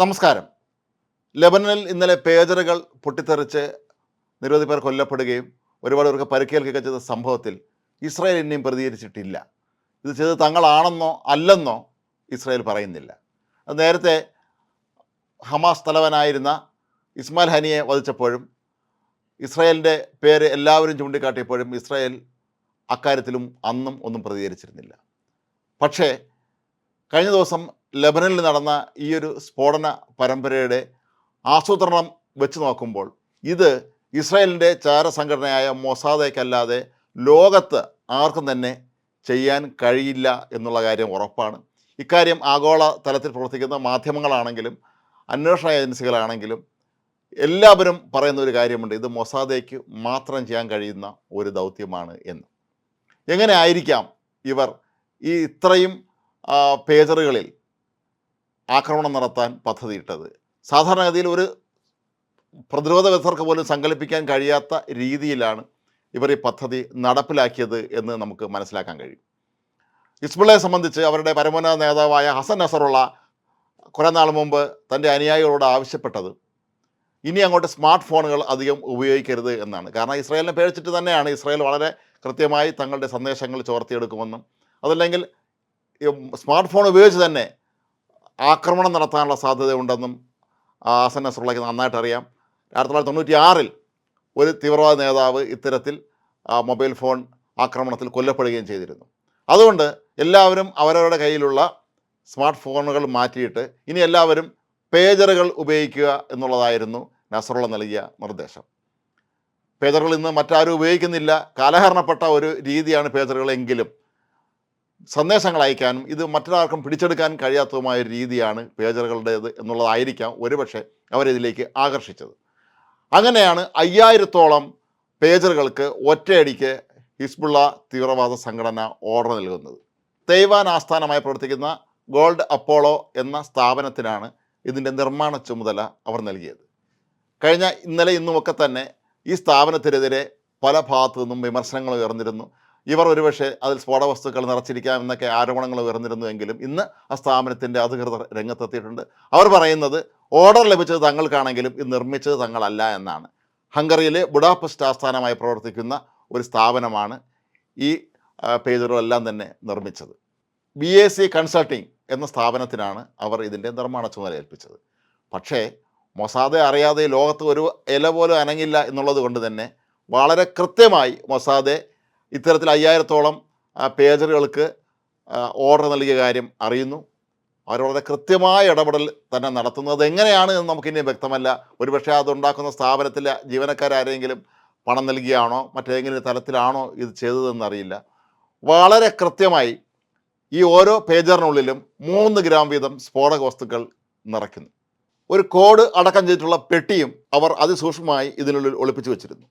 നമസ്കാരം. ലെബനനിൽ ഇന്നലെ പേജറുകൾ പൊട്ടിത്തെറിച്ച് നിരവധി പേർ കൊല്ലപ്പെടുകയും ഒരുപാട് പേർക്ക് പരിക്കേൽക്കുകയൊക്കെ ചെയ്ത സംഭവത്തിൽ ഇസ്രായേൽ ഇനിയും പ്രതികരിച്ചിട്ടില്ല. ഇത് ചെയ്തത് തങ്ങളാണെന്നോ അല്ലെന്നോ ഇസ്രായേൽ പറയുന്നില്ല. അത് നേരത്തെ ഹമാസ് തലവനായിരുന്ന ഇസ്മാൽ ഹനിയെ വധിച്ചപ്പോഴും ഇസ്രായേലിന്റെ പേര് എല്ലാവരും ചൂണ്ടിക്കാട്ടിയപ്പോഴും ഇസ്രായേൽ അക്കാര്യത്തിലും അന്നും ഒന്നും പ്രതികരിച്ചിരുന്നില്ല. പക്ഷേ കഴിഞ്ഞ ദിവസം ലെബനനിൽ നടന്ന ഈ ഒരു സ്ഫോടന പരമ്പരയുടെ ആസൂത്രണം വെച്ച് നോക്കുമ്പോൾ ഇത് ഇസ്രായേലിന്റെ ചാര സംഘടനയായ മൊസാദയ്ക്കല്ലാതെ ലോകത്ത് ആർക്കും തന്നെ ചെയ്യാൻ കഴിയില്ല എന്നുള്ള കാര്യം ഉറപ്പാണ്. ഇക്കാര്യം ആഗോള തലത്തിൽ പ്രവർത്തിക്കുന്ന മാധ്യമങ്ങളാണെങ്കിലും അന്വേഷണ ഏജൻസികളാണെങ്കിലും എല്ലാവരും പറയുന്ന ഒരു കാര്യമുണ്ട്. ഇത് മൊസാദയ്ക്ക് മാത്രം ചെയ്യാൻ കഴിയുന്ന ഒരു ദൗത്യമാണ് എന്ന്. എങ്ങനെ ആയിരിക്കാം ഇവർ ഈ ഇത്രയും പേജറുകളിൽ ആക്രമണം നടത്താൻ പദ്ധതിയിട്ടത്. സാധാരണഗതിയിൽ ഒരു പ്രതിരോധ വിദഗ്ധർക്ക് പോലും സങ്കല്പിക്കാൻ കഴിയാത്ത രീതിയിലാണ് ഇവർ ഈ പദ്ധതി നടപ്പിലാക്കിയത് എന്ന് നമുക്ക് മനസ്സിലാക്കാൻ കഴിയും. ഇസ്ബുള്ളയെ സംബന്ധിച്ച് അവരുടെ പരമോന്നത നേതാവായ ഹസൻ നസറുള്ള കുറേ നാൾ മുമ്പ് തന്റെ അനുയായികളോട് ആവശ്യപ്പെട്ടത് ഇനി അങ്ങോട്ട് സ്മാർട്ട് ഫോണുകൾ അധികം ഉപയോഗിക്കരുത് എന്നാണ്. കാരണം ഇസ്രായേലിനെ പേടിച്ചിട്ട് തന്നെയാണ് ഇസ്രായേൽ വളരെ കൃത്യമായി തങ്ങളുടെ സന്ദേശങ്ങൾ ചോർത്തിയെടുക്കുമെന്നും അതല്ലെങ്കിൽ സ്മാർട്ട് ഫോൺ ഉപയോഗിച്ച് തന്നെ ആക്രമണം നടത്താനുള്ള സാധ്യതയുണ്ടെന്നും ഹസൻ നസ്രുള്ളയ്ക്ക് നന്നായിട്ട് അറിയാം ആയിരത്തി തൊള്ളായിരത്തി തൊണ്ണൂറ്റി ആറിൽ ഒരു തീവ്രവാദ നേതാവ് ഇത്തരത്തിൽ മൊബൈൽ ഫോൺ ആക്രമണത്തിൽ കൊല്ലപ്പെടുകയും ചെയ്തിരുന്നു. അതുകൊണ്ട് എല്ലാവരും അവരവരുടെ കയ്യിലുള്ള സ്മാർട്ട് ഫോണുകൾ മാറ്റിയിട്ട് ഇനി എല്ലാവരും പേജറുകൾ ഉപയോഗിക്കുക എന്നുള്ളതായിരുന്നു നസറുള്ള നൽകിയ നിർദ്ദേശം. പേജറുകൾ ഇന്ന് മറ്റാരും ഉപയോഗിക്കുന്നില്ല. കാലഹരണപ്പെട്ട ഒരു രീതിയാണ് പേജറുകളെങ്കിലും സന്ദേശങ്ങൾ അയക്കാനും ഇത് മറ്റൊരാൾക്കും പിടിച്ചെടുക്കാൻ കഴിയാത്തതുമായ രീതിയാണ് പേജറുകളുടേത് എന്നുള്ളതായിരിക്കാം ഒരുപക്ഷെ അവരിതിലേക്ക് ആകർഷിച്ചത്. അങ്ങനെയാണ് അയ്യായിരത്തോളം പേജറുകൾക്ക് ഒറ്റയടിക്ക് ഹിസ്ബുള്ള തീവ്രവാദ സംഘടന ഓർഡർ നൽകുന്നത്. തെയ്വാൻ ആസ്ഥാനമായി പ്രവർത്തിക്കുന്ന ഗോൾഡ് അപ്പോളോ എന്ന സ്ഥാപനത്തിനാണ് ഇതിന്റെ നിർമ്മാണ ചുമതല അവർ നൽകിയത്. കഴിഞ്ഞ ഇന്നലെ ഇന്നുമൊക്കെ തന്നെ ഈ സ്ഥാപനത്തിനെതിരെ പല ഭാഗത്തു നിന്നും വിമർശനങ്ങൾ ഉയർന്നിരുന്നു. ഇവർ ഒരുപക്ഷെ അതിൽ സ്ഫോടക വസ്തുക്കൾ നിറച്ചിരിക്കാം എന്നൊക്കെ ആരോപണങ്ങൾ ഉയർന്നിരുന്നുവെങ്കിലും ഇന്ന് ആ സ്ഥാപനത്തിന്റെ അധികൃതർ രംഗത്തെത്തിയിട്ടുണ്ട്. അവർ പറയുന്നത് ഓർഡർ ലഭിച്ചത് തങ്ങൾക്കാണെങ്കിലും ഇത് നിർമ്മിച്ചത് തങ്ങളല്ല എന്നാണ്. ഹംഗറിയിലെ ബുഡാപെസ്റ്റ് ആസ്ഥാനമായി പ്രവർത്തിക്കുന്ന ഒരു സ്ഥാപനമാണ് ഈ പേജുകളെല്ലാം തന്നെ നിർമ്മിച്ചത്. ബി എ സി കൺസൾട്ടിംഗ് എന്ന സ്ഥാപനത്തിനാണ് അവർ ഇതിന്റെ നിർമ്മാണ ചുമതല ഏൽപ്പിച്ചത്. പക്ഷേ മൊസാദെ അറിയാതെ ലോകത്ത് ഒരു ഇല പോലും അനങ്ങില്ല എന്നുള്ളത് കൊണ്ട് തന്നെ വളരെ കൃത്യമായി മൊസാദെ ഇത്തരത്തിൽ അയ്യായിരത്തോളം പേജറുകൾക്ക് ഓർഡർ നൽകിയ കാര്യം അറിയുന്നു. അവർ വളരെ കൃത്യമായ ഇടപെടൽ തന്നെ നടത്തുന്നത് എങ്ങനെയാണ് എന്ന് നമുക്കിനി വ്യക്തമല്ല. ഒരുപക്ഷെ അതുണ്ടാക്കുന്ന സ്ഥാപനത്തിലെ ജീവനക്കാരെങ്കിലും പണം നൽകിയാണോ മറ്റേതെങ്കിലും തലത്തിലാണോ ഇത് ചെയ്തതെന്നറിയില്ല വളരെ കൃത്യമായി ഈ ഓരോ പേജറിനുള്ളിലും മൂന്ന് ഗ്രാം വീതം സ്ഫോടക വസ്തുക്കൾ നിറയ്ക്കുന്നു. ഒരു കോഡ് അടക്കം ചെയ്തിട്ടുള്ള പെട്ടിയും അവർ അതിസൂക്ഷ്മമായി ഇതിനുള്ളിൽ ഒളിപ്പിച്ചു വെച്ചിരുന്നു.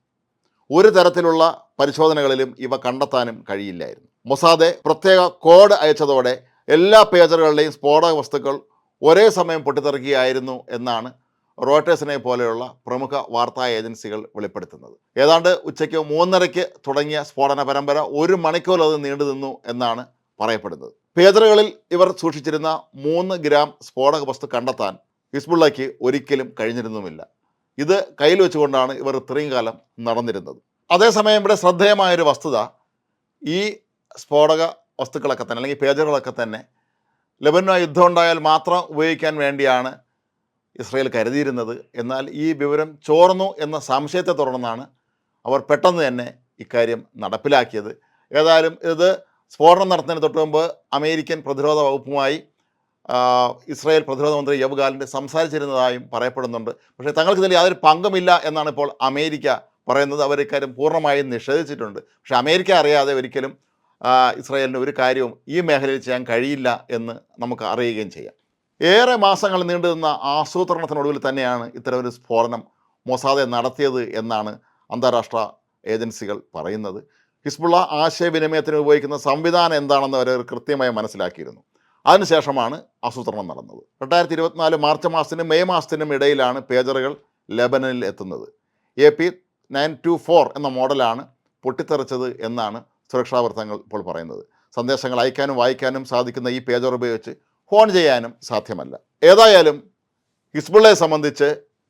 ഒരു തരത്തിലുള്ള പരിശോധനകളിലും ഇവ കണ്ടെത്താനും കഴിയില്ലായിരുന്നു. മൊസാദെ പ്രത്യേക കോഡ് അയച്ചതോടെ എല്ലാ പേജറുകളുടെയും സ്ഫോടക വസ്തുക്കൾ ഒരേ സമയം പൊട്ടിത്തെറിക്കുകയായിരുന്നു എന്നാണ് റോട്ടേഴ്സിനെ പോലെയുള്ള പ്രമുഖ വാർത്താ ഏജൻസികൾ വെളിപ്പെടുത്തുന്നത്. ഏതാണ്ട് ഉച്ചയ്ക്ക് മൂന്നരയ്ക്ക് തുടങ്ങിയ സ്ഫോടന പരമ്പര ഒരു മണിക്കൂർ അത് നീണ്ടു നിന്നു എന്നാണ് പറയപ്പെടുന്നത്. പേജറുകളിൽ ഇവർ സൂക്ഷിച്ചിരുന്ന മൂന്ന് ഗ്രാം സ്ഫോടക വസ്തു കണ്ടെത്താൻ ഹിസ്ബുള്ളയ്ക്ക് ഒരിക്കലും കഴിഞ്ഞിരുന്നുമില്ല. ഇത് കയ്യിൽ വെച്ചുകൊണ്ടാണ് ഇവർ ഇത്രയും കാലം നടന്നിരുന്നത്. അതേസമയം ഇവിടെ ശ്രദ്ധേയമായൊരു വസ്തുത ഈ സ്ഫോടക വസ്തുക്കളൊക്കെ തന്നെ അല്ലെങ്കിൽ പേജറുകളൊക്കെ തന്നെ ലെബനുമായി യുദ്ധം ഉണ്ടായാൽ മാത്രം ഉപയോഗിക്കാൻ വേണ്ടിയാണ് ഇസ്രയേൽ കരുതിയിരുന്നത്. എന്നാൽ ഈ വിവരം ചോർന്നു എന്ന സംശയത്തെ തുടർന്നാണ് അവർ പെട്ടെന്ന് തന്നെ ഇക്കാര്യം നടപ്പിലാക്കിയത്. ഏതായാലും ഇത് സ്ഫോടനം നടത്തുന്നതിന് തൊട്ട് മുമ്പ് അമേരിക്കൻ പ്രതിരോധ വകുപ്പുമായി ഇസ്രായേൽ പ്രതിരോധ മന്ത്രി യബ് ഗാലിന്റെ സംസാരിച്ചിരുന്നതായും പറയപ്പെടുന്നുണ്ട്. പക്ഷേ തങ്ങൾക്ക് ഇതിൽ യാതൊരു പങ്കുമില്ല എന്നാണ് ഇപ്പോൾ അമേരിക്ക പറയുന്നത്. അവർ ഇക്കാര്യം പൂർണമായും നിഷേധിച്ചിട്ടുണ്ട്. പക്ഷേ അമേരിക്ക അറിയാതെ ഒരിക്കലും ഇസ്രായേലിന് ഒരു കാര്യവും ഈ മേഖലയിൽ ചെയ്യാൻ കഴിയില്ല എന്ന് നമുക്ക് അറിയുകയും ചെയ്യാം. ഏറെ മാസങ്ങൾ നീണ്ടുനിന്ന ആസൂത്രണത്തിനൊടുവിൽ തന്നെയാണ് ഇത്തരമൊരു സ്ഫോടനം മൊസാദെ നടത്തിയത് എന്നാണ് അന്താരാഷ്ട്ര ഏജൻസികൾ പറയുന്നത്. ഹിസ്ബുള്ള ആശയവിനിമയത്തിന് ഉപയോഗിക്കുന്ന സംവിധാനം എന്താണെന്ന് അവർ കൃത്യമായി മനസ്സിലാക്കിയിരുന്നു. അതിനുശേഷമാണ് ആസൂത്രണം നടന്നത്. രണ്ടായിരത്തി ഇരുപത്തിനാല് മാർച്ച് മാസത്തിനും മെയ് മാസത്തിനും ഇടയിലാണ് പേജറുകൾ ലെബനനിൽ എത്തുന്നത്. A P nine two four എന്ന മോഡലാണ് പൊട്ടിത്തെറിച്ചത് എന്നാണ് സുരക്ഷാ വൃത്തങ്ങൾ ഇപ്പോൾ പറയുന്നത്. സന്ദേശങ്ങൾ അയക്കാനും വായിക്കാനും സാധിക്കുന്ന ഈ പേജർ ഉപയോഗിച്ച് ഫോൺ ചെയ്യാനും സാധ്യമല്ല. ഏതായാലും ഹിസ്ബുള്ളയെ സംബന്ധിച്ച്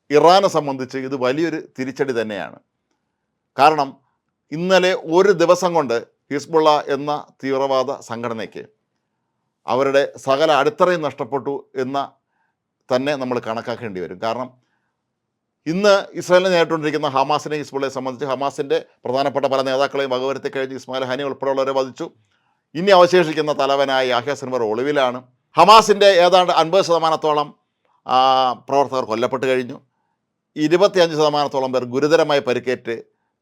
ഇറാനെ സംബന്ധിച്ച് ഇത് വലിയൊരു തിരിച്ചടി തന്നെയാണ്. കാരണം ഇന്നലെ ഒരു ദിവസം കൊണ്ട് ഹിസ്ബുള്ള എന്ന തീവ്രവാദ സംഘടനയ്ക്ക് അവരുടെ സകല അടിത്തറയും നഷ്ടപ്പെട്ടു എന്ന തന്നെ നമ്മൾ കണക്കാക്കേണ്ടി വരും. കാരണം ഇന്ന് ഇസ്രായേലിനെ നേരിട്ടുകൊണ്ടിരിക്കുന്ന ഹമാസിനെ ഹിസ്ബുള്ളയെ സംബന്ധിച്ച് ഹമാസിന്റെ പ്രധാനപ്പെട്ട പല നേതാക്കളെയും വകവരുത്തി കഴിഞ്ഞ് ഇസ്മായിൽ ഹനി ഉൾപ്പെടെയുള്ളവരെ വധിച്ചു. ഇനി അവശേഷിക്കുന്ന തലവനായ യാഹ്യ സിൻവർ ഒളിവിലാണ്. ഹമാസിന്റെ ഏതാണ്ട് അൻപത് ശതമാനത്തോളം പ്രവർത്തകർ കൊല്ലപ്പെട്ട് കഴിഞ്ഞു. ഇരുപത്തിയഞ്ച് ശതമാനത്തോളം പേർ ഗുരുതരമായി പരിക്കേറ്റ്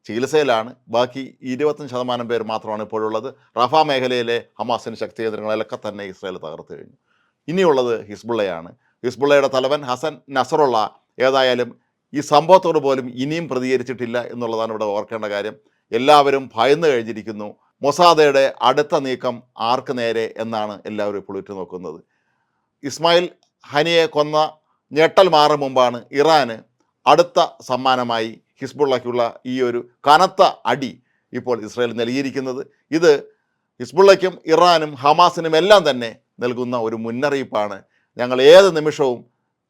ചികിത്സയിലാണ്. ബാക്കി ഇരുപത്തഞ്ച് ശതമാനം പേർ മാത്രമാണ് ഇപ്പോഴുള്ളത്. റഫ മേഖലയിലെ ഹമാസിന് ശക്തി കേന്ദ്രങ്ങളിലൊക്കെ തന്നെ ഇസ്രായേൽ തകർത്ത് കഴിഞ്ഞു. ഇനിയുള്ളത് ഹിസ്ബുള്ളയാണ്. ഹിസ്ബുള്ളയുടെ തലവൻ ഹസൻ നസറുള്ള ഏതായാലും ഈ സംഭവത്തോട് പോലും ഇനിയും പ്രതികരിച്ചിട്ടില്ല എന്നുള്ളതാണ് ഇവിടെ ഓർക്കേണ്ട കാര്യം. എല്ലാവരും ഭയന്നു കഴിഞ്ഞിരിക്കുന്നു. മൊസാദയുടെ അടുത്ത നീക്കം ആർക്ക് നേരെ എന്നാണ് എല്ലാവരും ഇപ്പോൾ ഉറ്റു നോക്കുന്നത് ഇസ്മായിൽ ഹനിയെ കൊന്ന ഞെട്ടൽ മാറും മുമ്പാണ് ഇറാന് അടുത്ത സമ്മാനമായി ഹിസ്ബുള്ളയ്ക്കുള്ള ഈ ഒരു കനത്ത അടി ഇപ്പോൾ ഇസ്രായേൽ നൽകിയിരിക്കുന്നത്. ഇത് ഹിസ്ബുള്ളയ്ക്കും ഇറാനും ഹമാസിനും എല്ലാം തന്നെ നൽകുന്ന ഒരു മുന്നറിയിപ്പാണ്. ഞങ്ങൾ ഏത് നിമിഷവും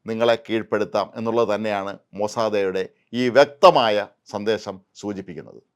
നിങ്ങളെ കീഴ്പ്പെടുത്താം എന്നുള്ളത് തന്നെയാണ് മൊസാദയുടെ ഈ വ്യക്തമായ സന്ദേശം സൂചിപ്പിക്കുന്നത്.